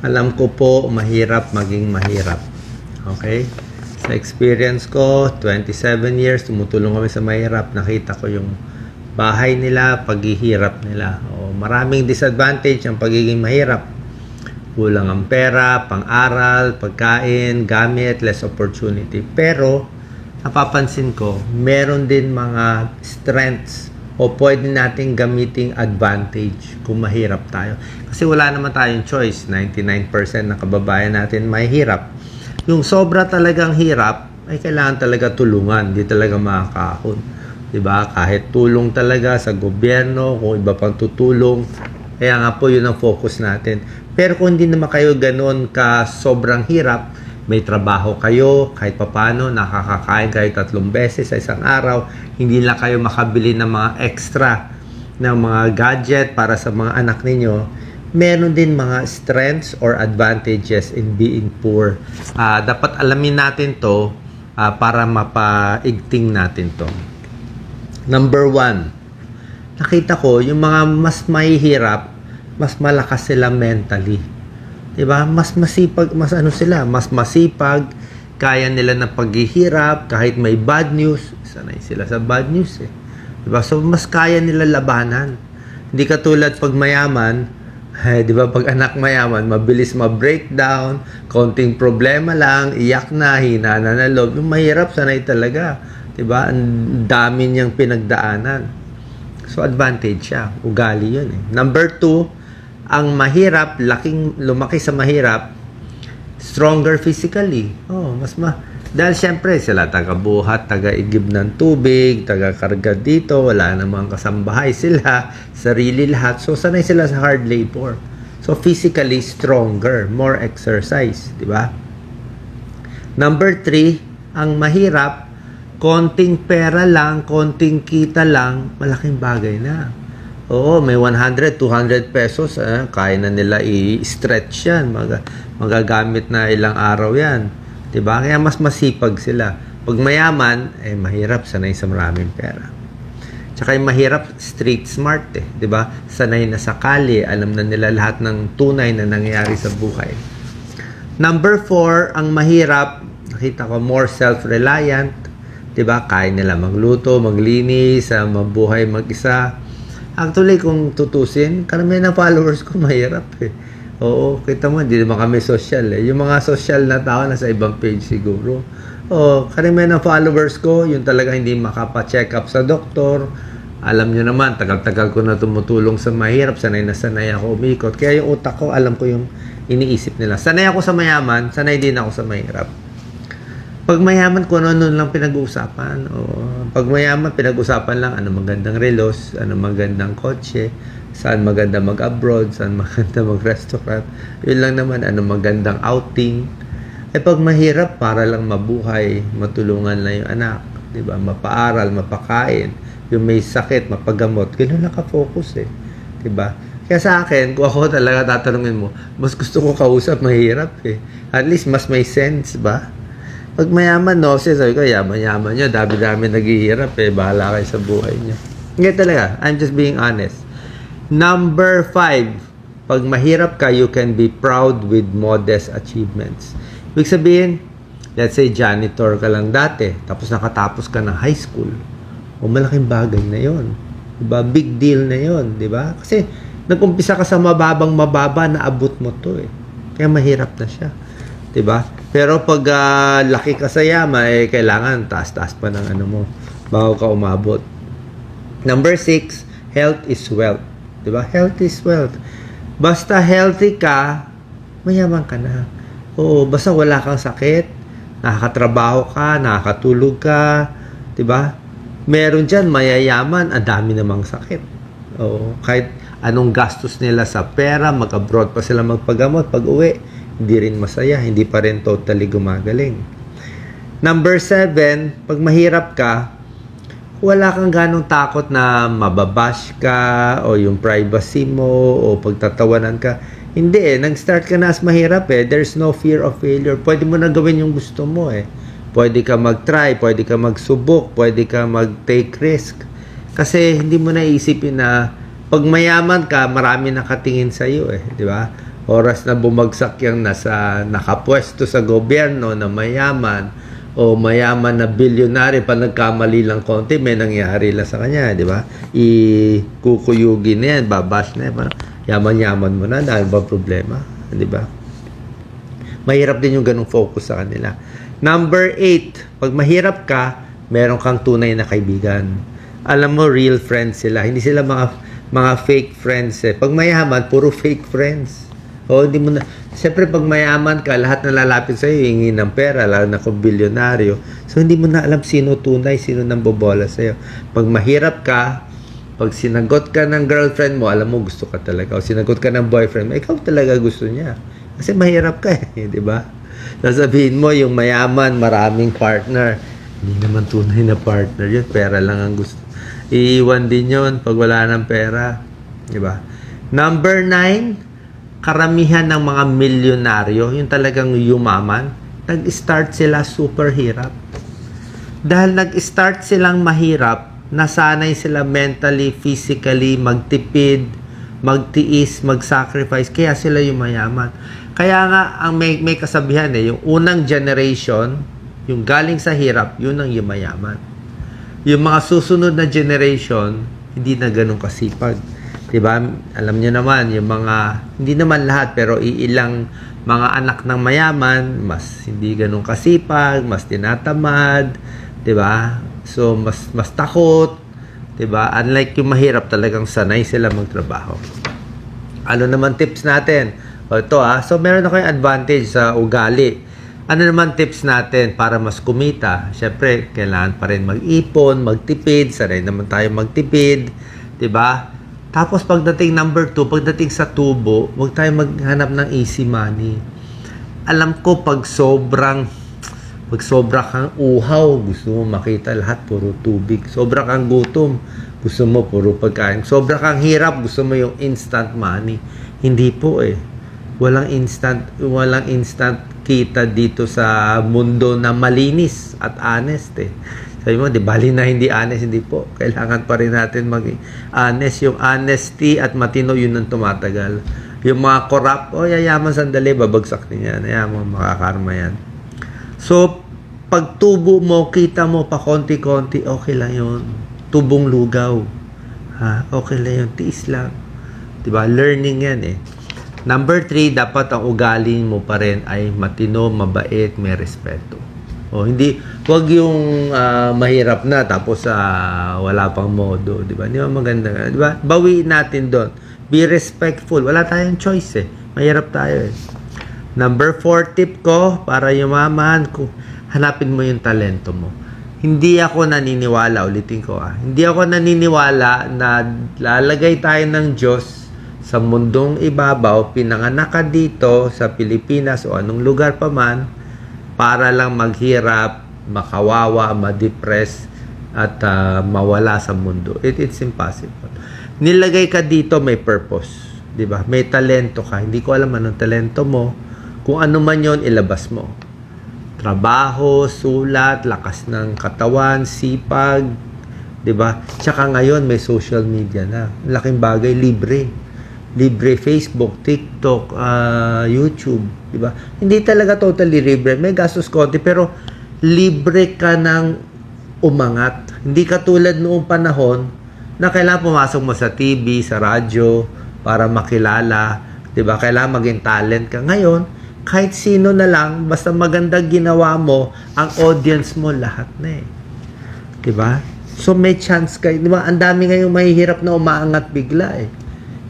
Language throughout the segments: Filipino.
Alam ko po, mahirap maging mahirap. Okay? Sa experience ko, 27 years, tumutulong kami sa mahirap. Nakita ko yung bahay nila, paghihirap nila. O, maraming disadvantage ang pagiging mahirap. Kulang ang pera, pang-aral, pagkain, gamit, less opportunity. Pero, napapansin ko, meron din mga strengths o pwede nating gamiting advantage kung mahirap tayo. Kasi wala naman tayong choice. 99% ng kababayan natin mahirap. Yung sobra talagang hirap, ay kailangan talaga tulungan. Hindi talaga makakahon. 'Di ba? Kahit tulong talaga sa gobyerno, kung iba pang tutulong, kaya nga po yun ang focus natin. Pero kung hindi naman kayo ganoon ka sobrang hirap, may trabaho kayo, kahit papano, nakakakain kayo tatlong beses sa isang araw, hindi lang kayo makabili ng mga extra ng mga gadget para sa mga anak ninyo, meron din mga strengths or advantages in being poor. Ah, dapat alamin natin to ah, para mapaigting natin to. Number one, nakita ko yung mga mas mahihirap, mas malakas sila mentally. 'Di ba? Mas masipag, mas ano sila, mas masipag, kaya nila ng paghihirap kahit may bad news, sanay sila sa bad news eh. 'Di ba? So mas kaya nila labanan. Hindi katulad pag mayaman, eh, 'di ba pag anak mayaman, mabilis ma-breakdown, konting problema lang, iyak na, hina na na loob. Mahirap sanay talaga. 'Di ba? Ang dami niyang pinagdaanan. So advantage siya. Ugali 'yun eh. Number two, ang mahirap, laking lumaki sa mahirap, stronger physically. Oh, mas ma dahil syempre sila taga-buhat, taga-igib ng tubig, taga-karga dito, wala namang kasambahay sila, sarili lahat. So sanay sila sa hard labor. So physically stronger, more exercise, di ba? Number three, ang mahirap, konting pera lang, konting kita lang, malaking bagay na. Oo, may 100, 200 pesos, eh, kaya na nila i-stretch yan. Mag- magagamit na ilang araw yan. ba? Kaya mas masipag sila. Pag mayaman, eh mahirap sanay sa maraming pera. Tsaka yung mahirap, street smart eh. ba? Sanay na sa kali, alam na nila lahat ng tunay na nangyayari sa buhay. Number four, ang mahirap, nakita ko more self-reliant. ba? Kaya nila magluto, maglinis, ah, mabuhay mag-isa. Actually, kung tutusin, karamihan ng followers ko mahirap eh. Oo, kita mo, hindi naman kami social eh. Yung mga social na tao nasa ibang page siguro. Oo, karamihan ng followers ko, yung talaga hindi makapa-check up sa doktor. Alam nyo naman, tagal-tagal ko na tumutulong sa mahirap. Sanay na sanay ako umikot. Kaya yung utak ko, alam ko yung iniisip nila. Sanay ako sa mayaman, sanay din ako sa mahirap. Pag mayaman ko, ano lang pinag-uusapan. O, pag mayaman, pinag-uusapan lang ano magandang relos, ano magandang kotse, saan maganda mag-abroad, saan maganda mag-restaurant. Yun lang naman, ano magandang outing. Eh pag mahirap, para lang mabuhay, matulungan lang yung anak. 'di ba Mapaaral, mapakain. Yung may sakit, mapagamot. Ganun naka-focus eh. 'di ba Kaya sa akin, kung ako talaga tatanungin mo, mas gusto ko kausap mahirap eh. At least mas may sense ba? Pag mayaman, no, kasi sabi ko, yaman-yaman nyo, dami-dami naghihirap eh, bahala kayo sa buhay nyo. Hindi talaga, I'm just being honest. Number five, pag mahirap ka, you can be proud with modest achievements. Ibig sabihin, let's say janitor ka lang dati, tapos nakatapos ka ng high school. O malaking bagay na yon, Diba? Big deal na yon, di ba? Kasi nag-umpisa ka sa mababang mababa na abot mo to eh. Kaya mahirap na siya. 'Di ba? Pero pag ah, laki ka sa yaman, eh, kailangan taas-taas pa ng ano mo bago ka umabot. Number six, health is wealth. 'Di ba? Health is wealth. Basta healthy ka, mayaman ka na. Oo, basta wala kang sakit, nakakatrabaho ka, nakakatulog ka, 'di ba? Meron diyan mayayaman, ang dami namang sakit. Oo, kahit anong gastos nila sa pera, mag-abroad pa sila magpagamot pag uwi, hindi rin masaya, hindi pa rin totally gumagaling. Number seven, pag mahirap ka, wala kang ganong takot na mababash ka o yung privacy mo o pagtatawanan ka. Hindi eh, nag-start ka na as mahirap eh. There's no fear of failure. Pwede mo na gawin yung gusto mo eh. Pwede ka mag-try, pwede ka magsubok, pwede ka mag-take risk. Kasi hindi mo na iisipin na pag mayaman ka, marami nakatingin sa iyo eh, di ba? Oras na bumagsak yung nasa nakapwesto sa gobyerno na mayaman o mayaman na bilyonary pa nagkamali lang konti, may nangyari lang sa kanya, di ba? Ikukuyugin na yan, babash na yan. Yaman-yaman mo na, dahil ba problema? Di ba? Mahirap din yung ganong focus sa kanila. Number eight, pag mahirap ka, meron kang tunay na kaibigan. Alam mo, real friends sila. Hindi sila mga mga fake friends eh. Pag mayaman, puro fake friends. O, hindi mo na... Siyempre, pag mayaman ka, lahat na lalapit sa'yo, hingi ng pera, lalo na kung bilyonaryo. So, hindi mo na alam sino tunay, sino nang bobola sa'yo. Pag mahirap ka, pag sinagot ka ng girlfriend mo, alam mo gusto ka talaga. O sinagot ka ng boyfriend mo, ikaw talaga gusto niya. Kasi mahirap ka eh, di ba? Sasabihin mo, yung mayaman, maraming partner. Hindi naman tunay na partner yun. Pera lang ang gusto. Iiwan din yun pag wala ng pera. Di ba? Number nine, karamihan ng mga milyonaryo, yung talagang yumaman, nag-start sila super hirap. Dahil nag-start silang mahirap, nasanay sila mentally, physically, magtipid, magtiis, mag-sacrifice, kaya sila yung mayaman. Kaya nga, ang may, may kasabihan eh, yung unang generation, yung galing sa hirap, yun ang yumayaman. Yung mga susunod na generation, hindi na ganun kasipag. 'Di ba? Alam niyo naman, yung mga, hindi naman lahat, pero iilang mga anak ng mayaman, mas hindi ganun kasipag, mas tinatamad, 'di ba? So, mas, mas takot, 'di ba? Unlike yung mahirap, talagang sanay sila magtrabaho. Ano naman tips natin? O ito ah, so meron na kayong advantage sa ugali. Ano naman tips natin para mas kumita? Siyempre, kailangan pa rin mag-ipon, magtipid, sanay naman tayo magtipid, 'di ba? Tapos pagdating number two, pagdating sa tubo, huwag tayo maghanap ng easy money. Alam ko pag sobrang pag sobra kang uhaw, gusto mo makita lahat puro tubig. Sobra kang gutom, gusto mo puro pagkain. Sobra kang hirap, gusto mo yung instant money. Hindi po eh. Walang instant, walang instant kita dito sa mundo na malinis at honest eh. Sabi mo, di bali na hindi honest, hindi po. Kailangan pa rin natin maging honest. Yung honesty at matino, yun ang tumatagal. Yung mga corrupt, oh, yayaman sandali, babagsak din yan. Ayaman mo, makakarma yan. So, pag tubo mo, kita mo pa konti-konti, okay lang yun. Tubong lugaw. Ha? Okay lang yun. Tiis lang. Diba? Learning yan eh. Number three, dapat ang ugali mo pa rin ay matino, mabait, may respeto. O hindi, wag yung ah, mahirap na tapos ah, wala pang modo, 'di ba? Di ba maganda, 'di ba? Bawiin natin doon. Be respectful. Wala tayong choice eh. Mahirap tayo eh. Number four tip ko para yumaman ko, hanapin mo yung talento mo. Hindi ako naniniwala, ulitin ko ah. Hindi ako naniniwala na lalagay tayo ng Diyos sa mundong ibabaw, pinanganak ka dito sa Pilipinas o anong lugar pa man, para lang maghirap, makawawa, ma-depress, at ah, mawala sa mundo. It, it's impossible. Nilagay ka dito, may purpose. Di ba? May talento ka. Hindi ko alam anong talento mo. Kung ano man yon ilabas mo. Trabaho, sulat, lakas ng katawan, sipag, 'di ba? Tsaka ngayon may social media na. Laking bagay libre. Libre Facebook, TikTok, ah, YouTube, 'di ba? Hindi talaga totally libre. May gastos konti pero libre ka ng umangat. Hindi katulad noong panahon na kailangan pumasok mo sa TV, sa radyo para makilala, 'di ba? Kailangan maging talent ka. Ngayon, kahit sino na lang, basta maganda ginawa mo, ang audience mo lahat na eh. 'Di ba? So may chance kayo, 'di ba? Ang dami ngayong mahihirap na umaangat bigla eh.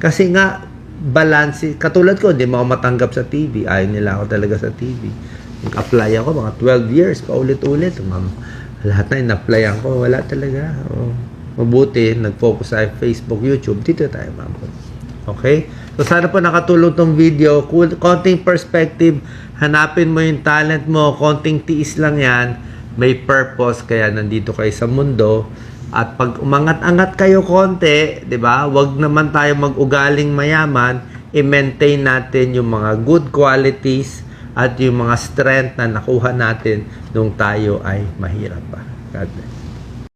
Kasi nga balance, katulad ko, hindi mo ako matanggap sa TV. Ayaw nila ako talaga sa TV. Nag-apply ako mga 12 years pa ulit-ulit. Ma'am, lahat na in-applyan ko, wala talaga. Oh. Mabuti, nag-focus sa Facebook, YouTube. Dito tayo, ma'am. Okay? So, sana po nakatulong tong video. Konting perspective, hanapin mo yung talent mo. Konting tiis lang yan. May purpose, kaya nandito kayo sa mundo. At pag umangat-angat kayo konti, 'di ba? Huwag naman tayo mag-ugaling mayaman, i-maintain natin yung mga good qualities at yung mga strength na nakuha natin nung tayo ay mahirap pa. God bless.